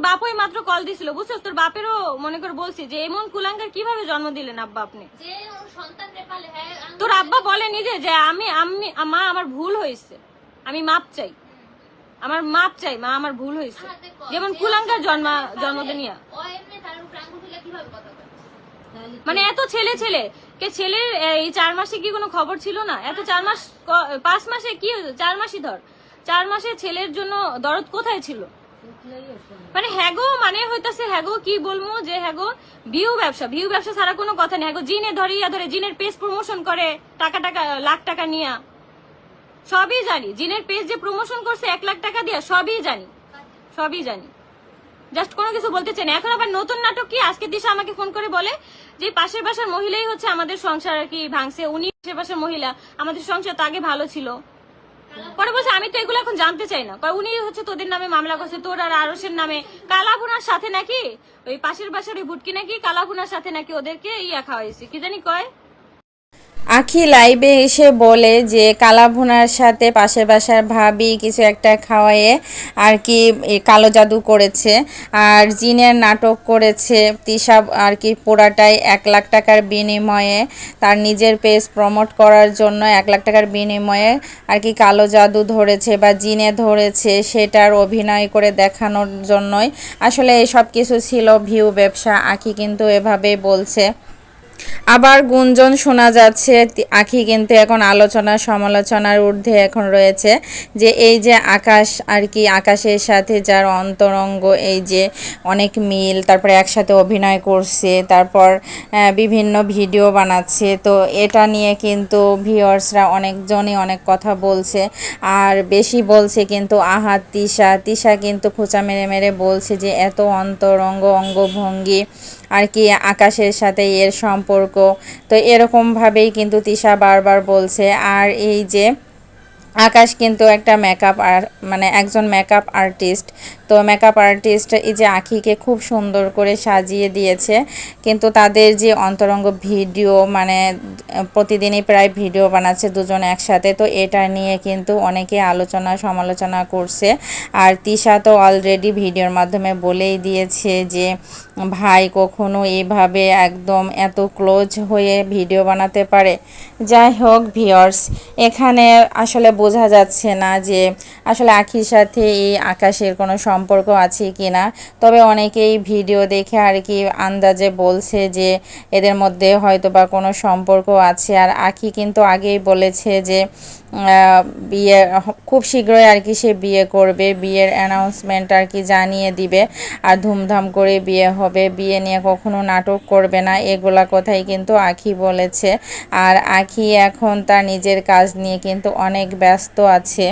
তোর বাপই মাত্র কল দিছিল বুঝছ তোর বাপেরও মনে করে বলছি যে এমন কুলাঙ্গার কীভাবে জন্ম দিলেন আব্বা আপনি? হ্যাঁ তোর আব্বা বলে নিজে যে আমি আমি মা আমার ভুল হয়েছে। আমি মাপ চাই। আমার মাপ চাই মা আমার ভুল হয়েছে। যেমন কুলাঙ্গার জন্ম সন্তান রেপালে, জন্মদিন নিয়ে ও এমনি তার উপরে আঙ্গুল তুলে কীভাবে কথা বলে মানে এত ছেলে ছেলে কে ছেলের এই চার মাসে কি কোনো খবর ছিল না? এত চার মাস ক- পাঁচ মাসে কি হয়েছে? চার মাসই ধর। চার মাসে ছেলের জন্য দরদ কোথায় ছিল? মানে হ্যাগো মানে হইতাছে হ্যাগো কি বলব যে হ্যাগো ভিউ ব্যবসা ভিউ ব্যবসা ছাড়া কোনো কথা নেই। হ্যাগো জিনে ধরিয়া ধরে, জিনের পেজ প্রমোশন করে টাকা টাকা, লাখ টাকা নিয়া। সবই জানি, জিনের পেজ যে প্রমোশন করছে এক লাখ টাকা দিয়া, সবই জানি সবই জানি। জাস্ট কোনো কিছু বলতে চাই না। এখন আবার নতুন নাটক কি? আজকে দিশা আমাকে ফোন করে বলে যে পাশের বাসার মহিলাই হচ্ছে আমাদের সংসার আর কি ভাঙছে। উনি পাশের বাসার মহিলা। আমাদের সংসার তো আগে ভালো ছিল। পরে বলছে, আমি তো এগুলো এখন জানতে চাই না। উনি হচ্ছে তোদের নামে মামলা করছে, তোর আর আরসের নামে। কালাভুনার সাথে নাকি? ওই পাশের বাসার ওই ভুটকি নাকি কালাভুনার সাথে নাকি ওদেরকে ইয়া খাওয়াইছে, কি জানি কয়? আখি লাইভে এসে বলে যে, কালাভুনার সাথে পাশের বাসার ভাবি কিছু একটা খাওয়ায়ে আর কি কালো জাদু করেছে। আর জিনের নাটক করেছে। তিশা আর কি পুরাটাই এক লাখ টাকার বিনিময়ে তার নিজের পেজ প্রমোট করার জন্য এক লাখ টাকার বিনিময়ে আর কি কালো জাদু ধরেছে বা জিনে ধরেছে সেটার অভিনয় করে দেখানোর জন্যই। আসলে এসব কিছু ছিল ভিউ ব্যবসা, আখি কিন্তু এভাবেই বলছে। আবার গুঞ্জন শোনা যাচ্ছে, আখি কিন্তু এখন আলোচনা, সমালোচনার ঊর্ধ্বে এখন রয়েছে যে এই যে আকাশ আর কি, আকাশের সাথে যার অন্তরঙ্গ, এই যে অনেক মিল, তারপরে একসাথে অভিনয় করছে, তারপর বিভিন্ন ভিডিও বানাচ্ছে, তো এটা নিয়ে কিন্তু ভিউয়ার্সরা অনেকজনই অনেক কথা বলছে। আর বেশি বলছে কিন্তু আহাত তিশা তিশা কিন্তু খোঁচা মেরে মেরে বলছে যে এত অন্তরঙ্গ, অঙ্গভঙ্গি আর কি আকাশের সাথে এর সম্পর্ক তো এরকমভাবেই কিন্তু তিশা বারবার বলছে আর এই যে আকাশ কিন্তু একটা মেকআপ আর মানে একজন মেকআপ আর্টিস্ট তো মেকআপ আর্টিস্ট এই যে আখিকে খুব সুন্দর করে সাজিয়ে দিয়েছে, কিন্তু তাদের যে অন্তরঙ্গ ভিডিও মানে প্রতিদিনই প্রায় ভিডিও বানাচ্ছে দুজন একসাথে, তো এটা নিয়ে কিন্তু অনেকে আলোচনা সমালোচনা করছে। আর তিশা তো অলরেডি ভিডিওর মাধ্যমে বলেই দিয়েছে যে, ভাই, কখনো এইভাবে একদম এত ক্লোজ হয়ে ভিডিও বানাতে পারে? যাই হোক ভিওর্স এখানে আসলে বোঝা যাচ্ছে না যে আসলে আখির সাথে এই আকাশের কোনো সম্পর্ক আছে কি না তবে অনেকেই ভিডিও দেখে আর কি আন্দাজে বলছে যে এদের মধ্যে হয়তো বা কোনো সম্পর্ক আছে। আর আখি কিন্তু আগেই বলেছে যে বিয়ে, খুব শীঘ্রই আর কি সে বিয়ে করবে। বিয়ের অ্যানাউন্সমেন্ট আর কি জানিয়ে দিবে। আর ধুমধাম করে বিয়ে হবে। বিয়ে নিয়ে কখনো নাটক করবে না। এগুলা কথাই কিন্তু আখি বলেছে। আর আখি এখন তার নিজের কাজ নিয়ে কিন্তু অনেক ব্যস্ত আছে।